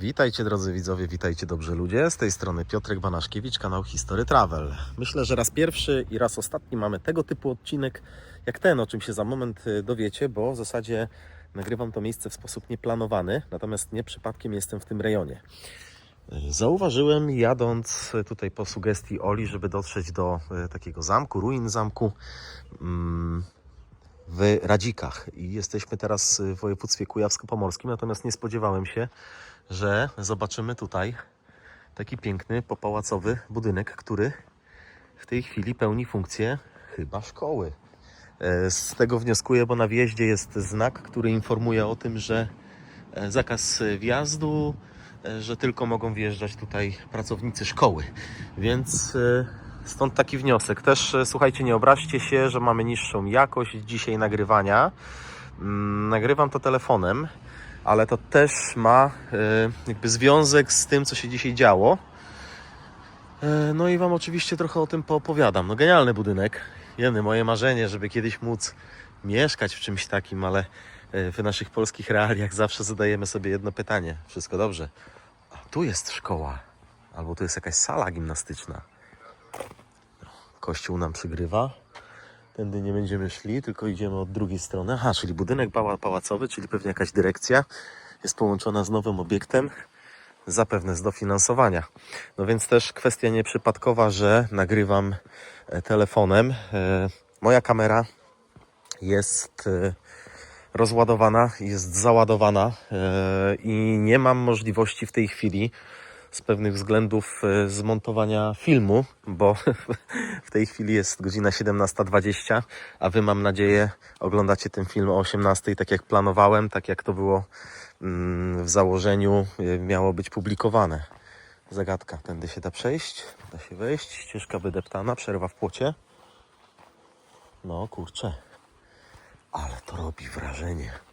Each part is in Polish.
Witajcie drodzy widzowie, witajcie dobrzy ludzie. Z tej strony Piotrek Banaszkiewicz, kanał History Travel. Myślę, że raz pierwszy i raz ostatni mamy tego typu odcinek jak ten, o czym się za moment y, dowiecie, bo w zasadzie nagrywam to miejsce w sposób nieplanowany, natomiast nie przypadkiem jestem w tym rejonie. Y, Zauważyłem jadąc tutaj po sugestii Oli, żeby dotrzeć do y, takiego zamku, ruin zamku mm, w Radzikach. I jesteśmy teraz w województwie kujawsko-pomorskim, natomiast nie spodziewałem się, że zobaczymy tutaj taki piękny, popałacowy budynek, który w tej chwili pełni funkcję chyba szkoły. E, Z tego wnioskuję, bo na wjeździe jest znak, który informuje o tym, że e, zakaz wjazdu, e, że tylko mogą wjeżdżać tutaj pracownicy szkoły. Więc stąd taki wniosek. Też e, słuchajcie, nie obraźcie się, że mamy niższą jakość dzisiaj nagrywania. Mm, Nagrywam to telefonem, ale to też ma e, jakby związek z tym, co się dzisiaj działo. E, No i Wam oczywiście trochę o tym poopowiadam. No genialny budynek. Jeny, moje marzenie, żeby kiedyś móc mieszkać w czymś takim, ale w naszych polskich realiach zawsze zadajemy sobie jedno pytanie. Wszystko dobrze. A tu jest szkoła. Albo tu jest jakaś sala gimnastyczna. Kościół nam przygrywa. Tędy nie będziemy szli, tylko idziemy od drugiej strony. Aha, czyli budynek pała- pałacowy, czyli pewnie jakaś dyrekcja jest połączona z nowym obiektem, zapewne z dofinansowania. No więc też kwestia nieprzypadkowa, że nagrywam e, telefonem. E, Moja kamera jest e, rozładowana, jest załadowana i nie mam możliwości w tej chwili z pewnych względów e, zmontowania filmu, bo w tej chwili jest godzina 17.20, a Wy mam nadzieję oglądacie ten film o 18.00, tak jak planowałem, tak jak to było mm, w założeniu e, miało być publikowane. Zagadka, tędy się da przejść, da się wejść, ścieżka wydeptana, przerwa w płocie. No kurczę, ale to robi wrażenie.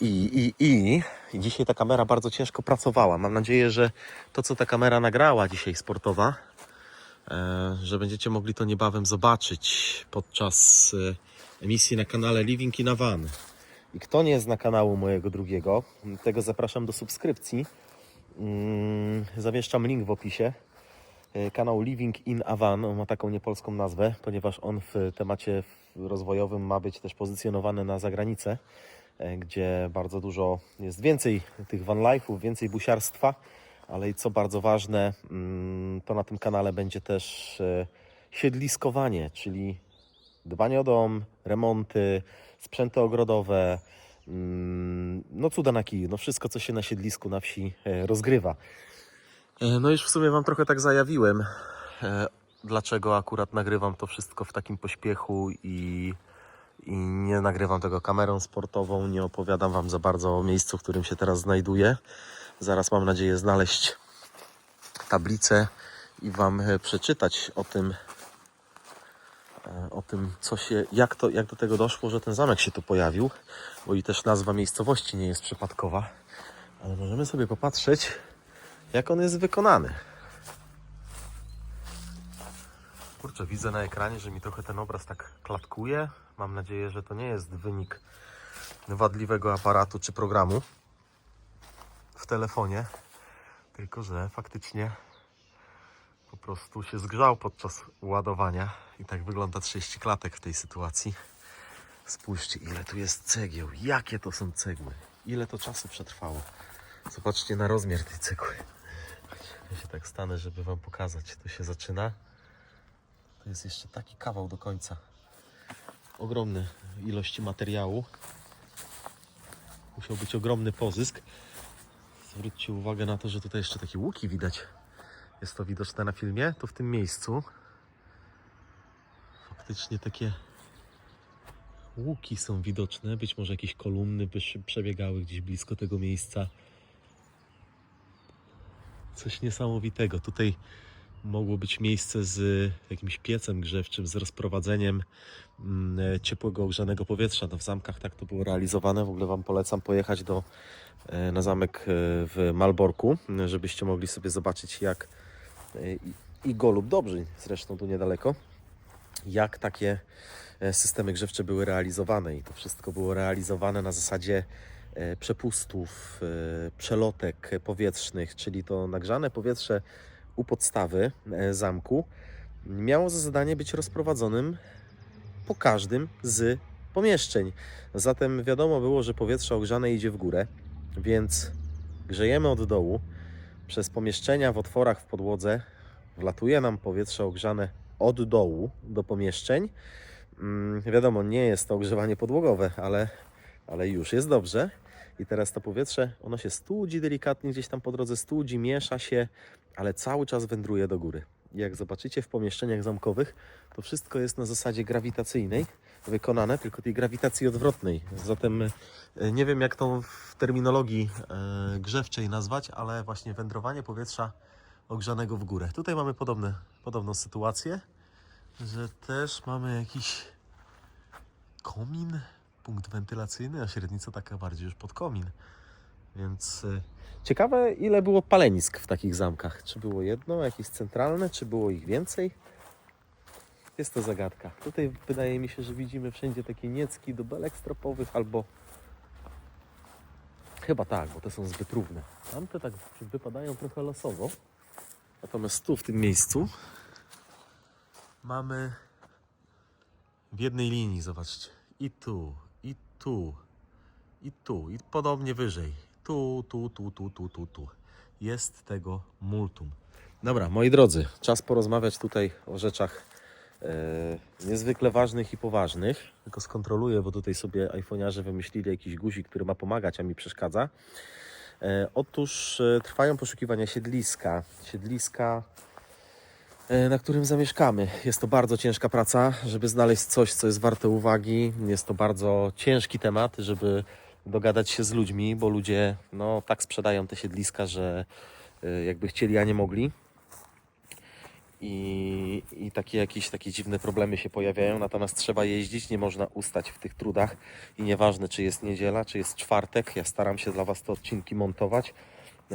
I, i, i, dzisiaj ta kamera bardzo ciężko pracowała. Mam nadzieję, że to, co ta kamera nagrała dzisiaj sportowa, e, że będziecie mogli to niebawem zobaczyć podczas e, emisji na kanale Living in a Van. I kto nie zna kanału mojego drugiego, tego zapraszam do subskrypcji. Mm, Zawieszczam link w opisie. E, Kanał Living in Avan ma taką niepolską nazwę, ponieważ on w temacie rozwojowym ma być też pozycjonowany na zagranicę, gdzie bardzo dużo jest więcej tych van life'ów, więcej busiarstwa, ale i co bardzo ważne, mm, to na tym kanale będzie też e, siedliskowanie, czyli dbanie o dom, remonty, sprzęty ogrodowe, mm, no cuda na kiju, no wszystko co się na siedlisku, na wsi e, rozgrywa. E, No już w sumie Wam trochę tak zajawiłem, e, dlaczego akurat nagrywam to wszystko w takim pośpiechu i, i nie nagrywam tego kamerą sportową, nie opowiadam Wam za bardzo o miejscu, w którym się teraz znajduję. Zaraz mam nadzieję znaleźć tablicę i Wam e, przeczytać o tym, e, o tym, co się, jak, to, jak do tego doszło, że ten zamek się tu pojawił, bo i też nazwa miejscowości nie jest przypadkowa, ale możemy sobie popatrzeć, jak on jest wykonany. Kurczę, widzę na ekranie, że mi trochę ten obraz tak klatkuje. Mam nadzieję, że to nie jest wynik wadliwego aparatu czy programu w telefonie, tylko że faktycznie po prostu się zgrzał podczas ładowania i tak wygląda 30 klatek w tej sytuacji. Spójrzcie, ile tu jest cegieł, jakie to są cegły, ile to czasu przetrwało. Zobaczcie na rozmiar tej cegły. Ja się tak stanę, żeby Wam pokazać. Tu się zaczyna. Jest jeszcze taki kawał do końca. Ogromne ilości materiału. Musiał być ogromny pozysk. Zwróćcie uwagę na to, że tutaj jeszcze takie łuki widać. Jest to widoczne na filmie. To w tym miejscu. Faktycznie takie łuki są widoczne. Być może jakieś kolumny by przebiegały gdzieś blisko tego miejsca coś niesamowitego. Tutaj mogło być miejsce z jakimś piecem grzewczym, z rozprowadzeniem mm, e, ciepłego, ogrzanego powietrza. No w zamkach tak to było realizowane. W ogóle Wam polecam pojechać do, e, na zamek e, w Malborku, żebyście mogli sobie zobaczyć jak i- Golub Dobrzy, zresztą tu niedaleko, jak takie systemy grzewcze były realizowane i to wszystko było realizowane na zasadzie przepustów, przelotek powietrznych, czyli to nagrzane powietrze u podstawy e, zamku, miało za zadanie być rozprowadzonym po każdym z pomieszczeń. Zatem wiadomo było, że powietrze ogrzane idzie w górę, więc grzejemy od dołu. Przez pomieszczenia w otworach w podłodze wlatuje nam powietrze ogrzane od dołu do pomieszczeń. Mm, wiadomo, nie jest to ogrzewanie podłogowe, ale, ale już jest dobrze. I teraz to powietrze, ono się studzi delikatnie gdzieś tam po drodze, studzi, miesza się, ale cały czas wędruje do góry. Jak zobaczycie w pomieszczeniach zamkowych, to wszystko jest na zasadzie grawitacyjnej wykonane, tylko tej grawitacji odwrotnej. Zatem e, nie wiem jak to w terminologii e, grzewczej nazwać, ale właśnie wędrowanie powietrza ogrzanego w górę. Tutaj mamy podobne, podobną sytuację, że też mamy jakiś komin, punkt wentylacyjny, a średnica taka bardziej już pod komin. Więc e, ciekawe, ile było palenisk w takich zamkach. Czy było jedno, jakieś centralne, czy było ich więcej? Jest to zagadka. Tutaj wydaje mi się, że widzimy wszędzie takie niecki do belek stropowych albo. Chyba tak, bo te są zbyt równe. Tamte tak wypadają trochę losowo. Natomiast tu, w tym miejscu, mamy w jednej linii, zobaczcie. I tu, i tu, i tu, i podobnie wyżej. Tu, tu, tu, tu, tu, tu, tu. Jest tego multum. Dobra, moi drodzy, czas porozmawiać tutaj o rzeczach e, niezwykle ważnych i poważnych. Tylko skontroluję, bo tutaj sobie iPhone'arze wymyślili jakiś guzik, który ma pomagać, a mi przeszkadza. E, otóż e, trwają poszukiwania siedliska. Siedliska, e, na którym zamieszkamy. Jest to bardzo ciężka praca, żeby znaleźć coś, co jest warte uwagi. Jest to bardzo ciężki temat, żeby dogadać się z ludźmi, bo ludzie no, tak sprzedają te siedliska, że e, jakby chcieli, a nie mogli. I, I takie jakieś takie dziwne problemy się pojawiają, natomiast trzeba jeździć, nie można ustać w tych trudach i nieważne czy jest niedziela, czy jest czwartek, ja staram się dla Was te odcinki montować,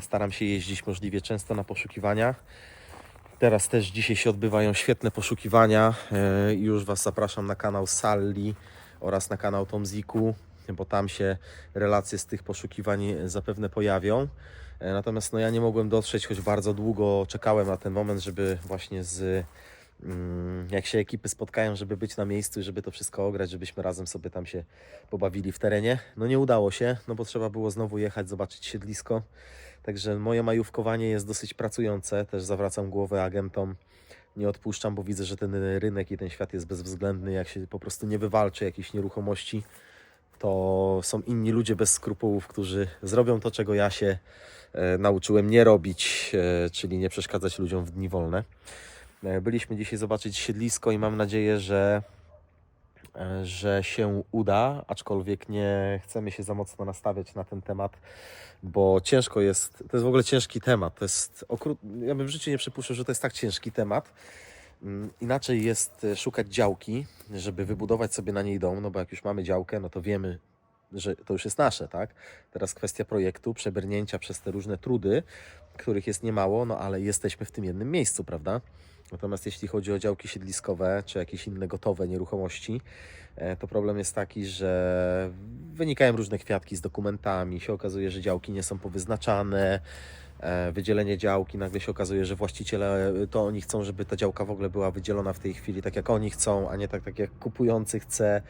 staram się jeździć możliwie często na poszukiwania. Teraz też dzisiaj się odbywają świetne poszukiwania e, już Was zapraszam na kanał Salli oraz na kanał Tomziku, bo tam się relacje z tych poszukiwań zapewne pojawią. E, Natomiast no, ja nie mogłem dotrzeć, choć bardzo długo czekałem na ten moment, żeby właśnie z mm, jak się ekipy spotkają, żeby być na miejscu żeby to wszystko ograć, żebyśmy razem sobie tam się pobawili w terenie. No nie udało się, no bo trzeba było znowu jechać, zobaczyć siedlisko. Także moje majówkowanie jest dosyć pracujące. Też zawracam głowę agentom. Nie odpuszczam, bo widzę, że ten rynek i ten świat jest bezwzględny. Jak się po prostu nie wywalczy jakiejś nieruchomości, to są inni ludzie bez skrupułów, którzy zrobią to, czego ja się e, nauczyłem nie robić, e, czyli nie przeszkadzać ludziom w dni wolne. E, byliśmy dzisiaj zobaczyć siedlisko i mam nadzieję, że, że się uda, aczkolwiek nie chcemy się za mocno nastawiać na ten temat, bo ciężko jest, to jest w ogóle ciężki temat. To jest. Ja bym w życiu nie przypuszczał, że to jest tak ciężki temat. Mm, Inaczej jest e, szukać działki, żeby wybudować sobie na niej dom, no bo jak już mamy działkę, no to wiemy, że to już jest nasze, tak? Teraz kwestia projektu, przebrnięcia przez te różne trudy, których jest niemało, no ale jesteśmy w tym jednym miejscu, prawda? Natomiast jeśli chodzi o działki siedliskowe, czy jakieś inne gotowe nieruchomości, e, to problem jest taki, że wynikają różne kwiatki z dokumentami, się okazuje, że działki nie są powyznaczane, wydzielenie działki, nagle się okazuje, że właściciele e, to oni chcą, żeby ta działka w ogóle była wydzielona w tej chwili tak jak oni chcą, a nie tak, tak jak kupujący chce.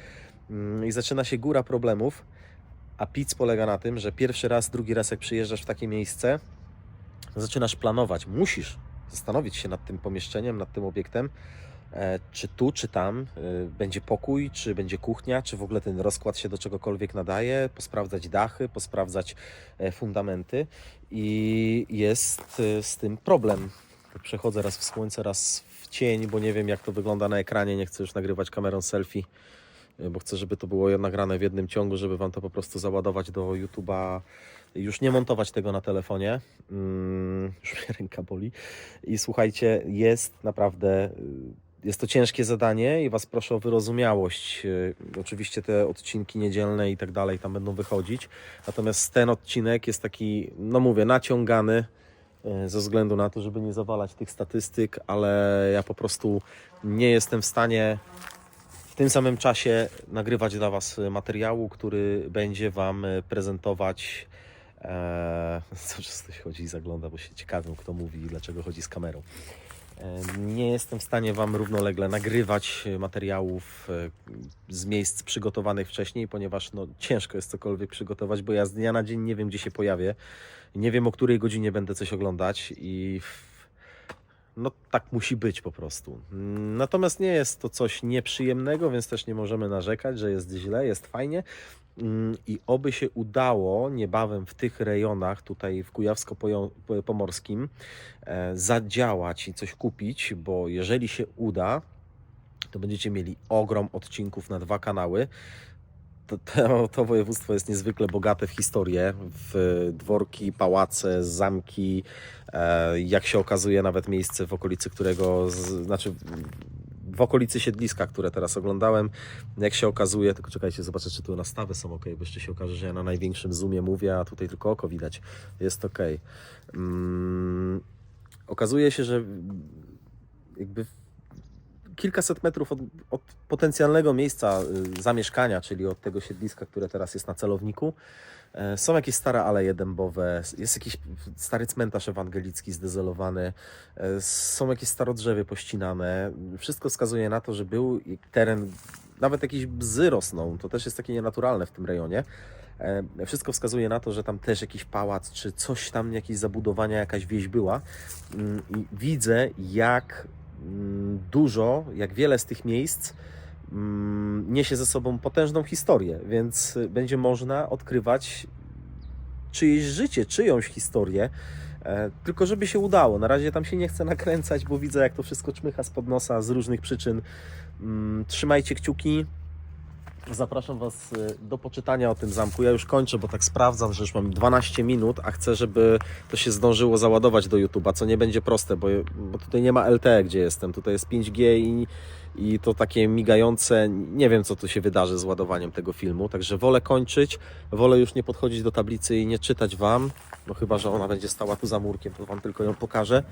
Mm, I zaczyna się góra problemów, a pic polega na tym, że pierwszy raz, drugi raz jak przyjeżdżasz w takie miejsce, zaczynasz planować, musisz zastanowić się nad tym pomieszczeniem, nad tym obiektem, e, czy tu, czy tam e, będzie pokój, czy będzie kuchnia, czy w ogóle ten rozkład się do czegokolwiek nadaje, posprawdzać dachy, posprawdzać e, fundamenty. I jest e, z tym problem. Przechodzę raz w słońce, raz w cień, bo nie wiem jak to wygląda na ekranie, nie chcę już nagrywać kamerą selfie, e, bo chcę, żeby to było nagrane w jednym ciągu, żeby Wam to po prostu załadować do YouTube'a, już nie montować tego na telefonie, mm, już mnie ręka boli. I słuchajcie, jest naprawdę... jest to ciężkie zadanie i Was proszę o wyrozumiałość. Yy, Oczywiście te odcinki niedzielne i tak dalej tam będą wychodzić. Natomiast ten odcinek jest taki, no mówię, naciągany yy, ze względu na to, żeby nie zawalać tych statystyk, ale ja po prostu nie jestem w stanie tym samym czasie nagrywać dla Was e, materiału, który będzie Wam e, prezentować. E, co coś chodzi i zagląda, bo się ciekawią, kto mówi i dlaczego chodzi z kamerą. Nie jestem w stanie Wam równolegle nagrywać materiałów e, z miejsc przygotowanych wcześniej, ponieważ no, ciężko jest cokolwiek przygotować, bo ja z dnia na dzień nie wiem, gdzie się pojawię. Nie wiem, o której godzinie będę coś oglądać i no tak musi być po prostu. Natomiast nie jest to coś nieprzyjemnego, więc też nie możemy narzekać, że jest źle, jest fajnie. Mm, I oby się udało niebawem w tych rejonach, tutaj w Kujawsko-Pomorskim, e, zadziałać i coś kupić, bo jeżeli się uda, to będziecie mieli ogrom odcinków na dwa kanały. To, to, to województwo jest niezwykle bogate w historię, w dworki, pałace, zamki, e, jak się okazuje nawet miejsce w okolicy którego, znaczy w okolicy siedliska, które teraz oglądałem, jak się okazuje, tylko czekajcie, zobaczę czy tu nastawy są ok, bo jeszcze się okaże, że ja na największym zoomie mówię, a tutaj tylko oko widać, jest ok. Mm, okazuje się, że jakby kilkaset metrów od, od potencjalnego miejsca y, zamieszkania, czyli od tego siedliska, które teraz jest na celowniku, są jakieś stare aleje dębowe, jest jakiś stary cmentarz ewangelicki zdezolowany, e, są jakieś starodrzewie pościnane. Wszystko wskazuje na to, że był teren, nawet jakieś bzy rosną, to też jest takie nienaturalne w tym rejonie. E, Wszystko wskazuje na to, że tam też jakiś pałac, czy coś tam, jakieś zabudowania, jakaś wieś była. Mm, I widzę, jak mm, dużo, jak wiele z tych miejsc niesie ze sobą potężną historię, więc y, będzie można odkrywać czyjeś życie, czyjąś historię, e, tylko żeby się udało. Na razie tam się nie chcę nakręcać, bo widzę, jak to wszystko czmycha spod nosa z różnych przyczyn. Mm, Trzymajcie kciuki. Zapraszam Was y, do poczytania o tym zamku. Ja już kończę, bo tak sprawdzam, że już mam 12 minut, a chcę, żeby to się zdążyło załadować do YouTube'a, co nie będzie proste, bo, bo tutaj nie ma LTE, gdzie jestem. Tutaj jest 5G i, i to takie migające. Nie wiem, co tu się wydarzy z ładowaniem tego filmu, także wolę kończyć. Wolę już nie podchodzić do tablicy i nie czytać Wam, no chyba, że ona będzie stała tu za murkiem, to Wam tylko ją pokażę.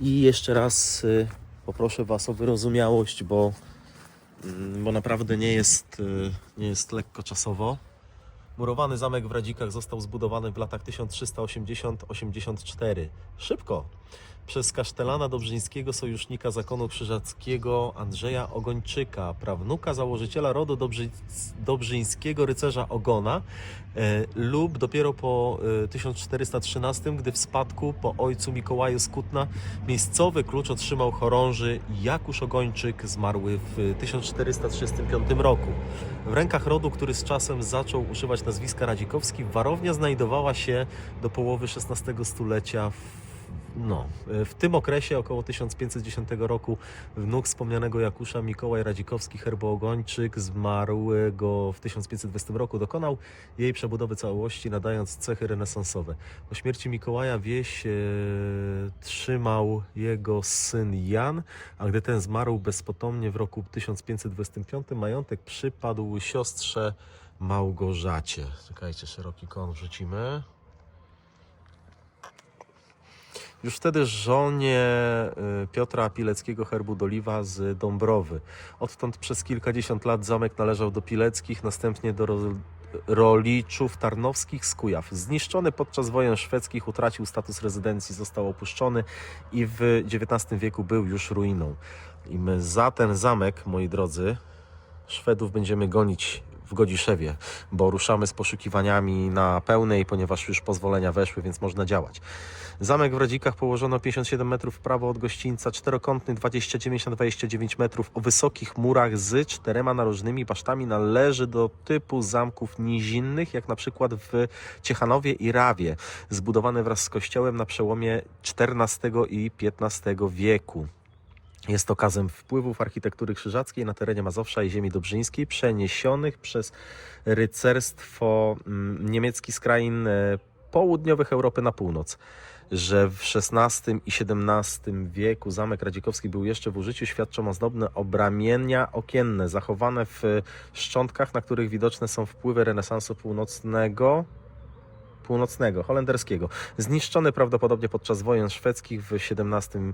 I jeszcze raz y, poproszę Was o wyrozumiałość, bo Mm, bo naprawdę nie jest, y, nie jest lekko czasowo. Murowany zamek w Radzikach został zbudowany w latach 1380-84. Szybko! Przez kasztelana dobrzyńskiego sojusznika zakonu krzyżackiego Andrzeja Ogończyka, prawnuka założyciela rodu Dobrzy, dobrzyńskiego rycerza Ogona e, lub dopiero po e, 1413, gdy w spadku po ojcu Mikołaju z Kutna miejscowy klucz otrzymał chorąży Jakusz Ogończyk, zmarły w 1435 roku. W rękach rodu, który z czasem zaczął używać nazwiska Radzikowski, warownia znajdowała się do połowy XVI stulecia w no, w tym okresie, około 1510 roku, wnuk wspomnianego Jakusza Mikołaj Radzikowski, herboogończyk, zmarłego w 1520 roku, dokonał jej przebudowy całości, nadając cechy renesansowe. Po śmierci Mikołaja wieś e, trzymał jego syn Jan, a gdy ten zmarł bezpotomnie w roku 1525, majątek przypadł siostrze Małgorzacie. Czekajcie, szeroki kąt wrzucimy. Już wtedy żonie y, Piotra Pileckiego herbu Doliwa z Dąbrowy. Odtąd przez kilkadziesiąt lat zamek należał do Pileckich, następnie do ro- Roliczów Tarnowskich z Kujaw. Zniszczony podczas wojen szwedzkich utracił status rezydencji, został opuszczony i w XIX wieku był już ruiną. I my za ten zamek, moi drodzy, Szwedów będziemy gonić w Godziszewie, bo ruszamy z poszukiwaniami na pełnej, ponieważ już pozwolenia weszły, więc można działać. Zamek w Radzikach położono 57 metrów w prawo od gościńca, czterokątny 29 na 29 metrów o wysokich murach z czterema narożnymi basztami należy do typu zamków nizinnych, jak na przykład w Ciechanowie i Rawie, zbudowany wraz z kościołem na przełomie XIV i XV wieku. Jest okazem wpływów architektury krzyżackiej na terenie Mazowsza i ziemi dobrzyńskiej, przeniesionych przez rycerstwo mm, niemiecki z krain e, południowych Europy na północ. Że w XVI i XVII wieku zamek radzikowski był jeszcze w użyciu, świadczą ozdobne obramienia okienne, zachowane w szczątkach, na których widoczne są wpływy renesansu północnego, północnego, holenderskiego. Zniszczony prawdopodobnie podczas wojen szwedzkich w XVII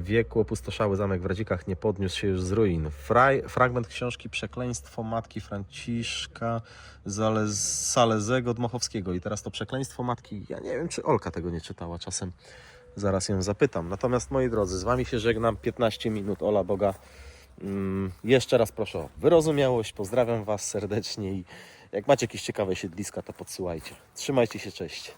wieku. Opustoszały zamek w Radzikach nie podniósł się już z ruin. Fraj, fragment książki Przekleństwo Matki Franciszka Zales, Salezego Dmochowskiego. I teraz to Przekleństwo Matki, ja nie wiem, czy Olka tego nie czytała czasem. Zaraz ją zapytam. Natomiast moi drodzy, z Wami się żegnam 15 minut. Ola Boga. Mm, jeszcze raz proszę o wyrozumiałość. Pozdrawiam Was serdecznie i jak macie jakieś ciekawe siedliska, to podsyłajcie. Trzymajcie się, cześć.